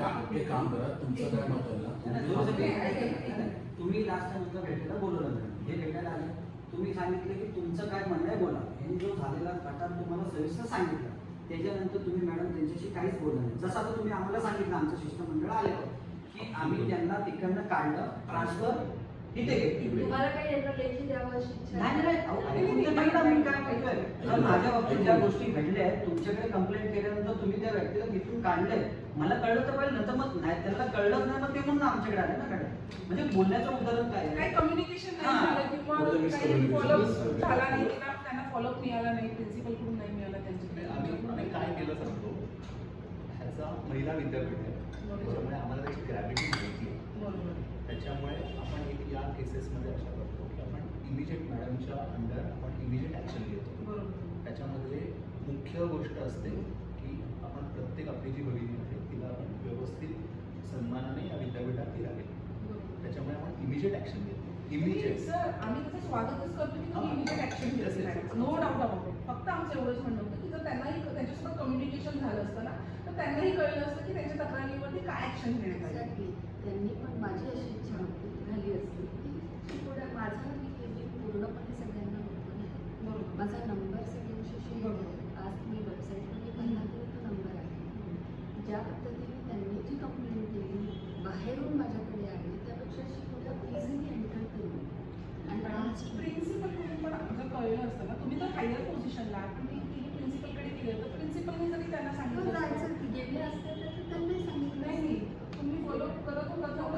एक काम करा तुमचं काय मत आहे ना तुम्ही- लास्ट टाइम भेटायला बोलवलं नाही. हे भेटायला आले. तुम्ही सांगितले की तुमचं काय म्हणणं आहे बोला. यांनी जो झालेला प्रकार तुम्हाला सविस्तर सांगितलं त्याच्यानंतर तुम्ही मॅडम त्यांच्याशी काहीच बोललं नाही. जसं आता तुम्ही आम्हाला सांगितलं आमचं शिष्टमंडळ आल्यावर की आम्ही त्यांना तिकडनं काढलं ट्रान्सफर इथे घेतली. तुम्हाला काही याचा लेखी द्यावं अशी इच्छा नाही नाही तर माझ्या बाबतीत ज्या गोष्टी घडल्या आहेत तुमच्याकडे कंप्लेंट केल्यानंतर तुम्ही त्या व्यक्तीला तिथून काढलंय. मला कळलं तर पाहिजे नंतर मग नाही त्यांना कळलंच नाही मग ते म्हणून आमच्याकडे आले ना काढायला म्हणजे बोलण्याचं उदाहरण काय काही कम्युनिकेशन. नाही झालं किंवा काही फॉलोअप झालं. नाही किंवा त्यांना फॉलोअप मिळाला नाही प्रिन्सिपलकडून नाही मिळाला त्यांच्याकडे. आम्ही काय केलं सांगतो? ह्याचा महिला विद्यापीठ आहे. त्याच्यामुळे आम्हाला त्याची ग्रॅव्हिटी माहिती आहे. बरोबर. त्याच्यामुळे आपण एक या केसेसमध्ये अशा करतो की आपण इमिजिएट मॅडमच्या अंडर आपण इमिजिएट ॲक्शन घेतो बरोबर त्याच्यामध्ये मुख्य गोष्ट असते की आपण प्रत्येक आपली जी भगिनी आहे तिला आपण व्यवस्थित सन्मानाने या विद्यापीठात ती राहील त्याच्यामुळे आपण इमिजिएट ॲक्शन घेतो. इमिजिएट सर आम्ही त्याचं स्वागतच करतो की तुम्ही. इमिजिएट ऍक्शन Yes, yes, घेतली yes. No doubt about it फक्त आमचं एवढंच म्हणणं होतं की जर त्यांनाही त्यांच्यासोबत कम्युनिकेशन झालं असतं ना तर त्यांनाही कळलं असतं की त्यांच्या तक्रारीवरती काय ऍक्शन घेण्यात आली. Exactly. त्यांनी पण माझी अशी इच्छा होती झाली असती की पुढे माझा मी केली पूर्णपणे सगळ्यांना ओपन आहे बरोबर माझा नंबर सगळ्यांशी शेअर बरोबर. आहे आज मी वेबसाईटमध्ये पाहिला तरी तो नंबर आहे ज्या पद्धतीने त्यांनी जी कंप्लेंट केली बाहेरून माझ्याकडे आली त्यापेक्षा अशी थोडं इझिली एंटर करून आणि प्रिन्सिपल पण जर कळलं असतं ना तुम्ही तर हायर पोझिशनला तुम्ही प्रिन्सिपलकडे गेले तर प्रिन्सिपलने जरी त्यांना सांगितलं जायचं गेले असते तर त्यांनी सांगितलं नाही नाही. तुम्ही फॉलो करत होता ना